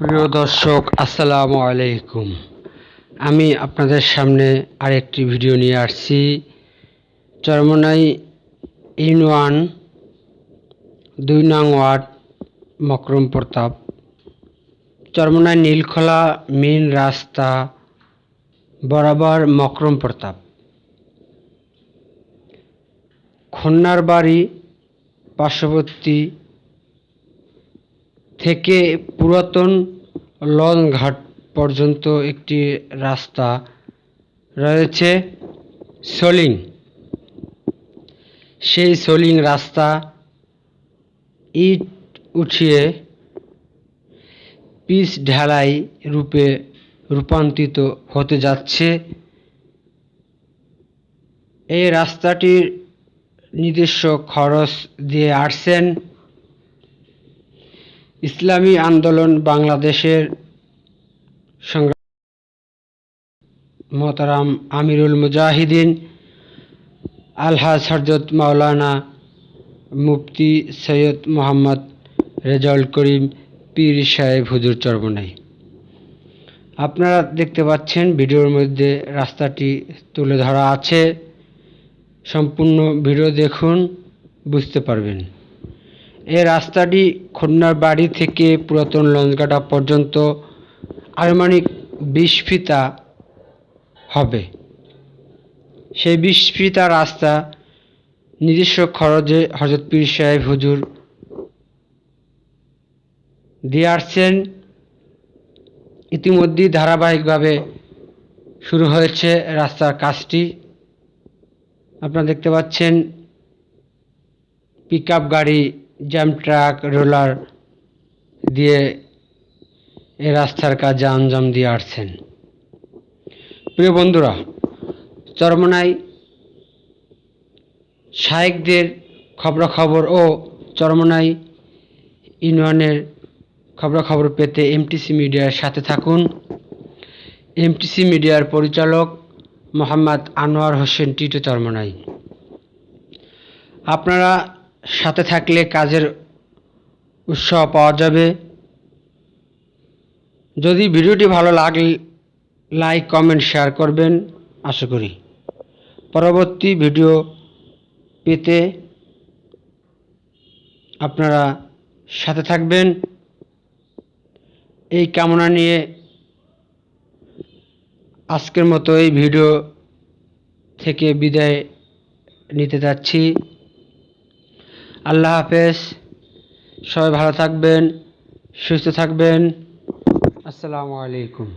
প্রিয় দর্শক, আসসালামু আলাইকুম। আমি আপনাদের সামনে আরেকটি ভিডিও নিয়ে আসছি। চরমনাই ওয়ান দুই নং ওয়ার্ড, মকরম প্রতাপ। চরমনাই নীলখোলা মেন রাস্তা, বরাবর মকরম প্রতাপ। খন্নার বাড়ি পার্শ্ববর্তী থেকে পুরাতন লঞ্চ ঘাট পর্যন্ত একটি রাস্তা রয়েছে সোলিং। সেই সোলিং রাস্তা ইট উঠিয়ে পিচ ঢালাই রূপে রূপান্তরিত হতে যাচ্ছে। এই রাস্তাটির নিজস্ব খরচ দিয়ে আসছেন ইসলামী আন্দোলন বাংলাদেশের সংগ্রাম মোহতারাম আমিরুল মুজাহিদিন, আলহাজ হরজত মাওলানা মুফতি সৈয়দ মোহাম্মদ রেজাউল করিম পীর সাহেব হুজুর চরবনাই আপনারা দেখতে পাচ্ছেন ভিডিওর মধ্যে রাস্তাটি তুলে ধরা আছে। সম্পূর্ণ ভিডিও দেখুন, বুঝতে পারবেন। এই রাস্তাটি খুলনার বাড়ি থেকে পুরাতন লঞ্চঘাটা পর্যন্ত আনুমানিক বিশ ফিতা হবে। সেই বিশ ফিতা রাস্তা নিজস্ব খরচে হজরত পীর সাহেব হুজুর দিয়ে আসছেন। ইতিমধ্যেই ধারাবাহিকভাবে শুরু হয়েছে রাস্তার কাজটি। আপনারা দেখতে পাচ্ছেন পিক গাড়ি জ্যাম ট্রাক রোলার দিয়ে এই রাস্তার কাজে আঞ্জাম দিয়ে আসছেন। প্রিয় বন্ধুরা, চরমনাই শায়েকদের খবরাখবর ও চরমনাই ইউনিয়নের খবরাখবর পেতে এমটিসি মিডিয়ার সাথে থাকুন। এমটিসি মিডিয়ার পরিচালক মোহাম্মদ আনোয়ার হোসেন টিটো চরমনাই। আপনারা সাথে থাকলে কাজের উৎসাহ পাওয়া যাবে। যদি ভিডিওটি ভালো লাগলে লাইক কমেন্ট শেয়ার করবেন, আশা করি। পরবর্তী ভিডিও পেতে আপনারা সাথে থাকবেন। এই কামনা নিয়ে আজকের মতো এই ভিডিও থেকে বিদায় নিতে যাচ্ছি। আল্লাহ হাফেজ। সবাই ভালো থাকবেন সুস্থ থাকবেন। আসসালামু আলাইকুম।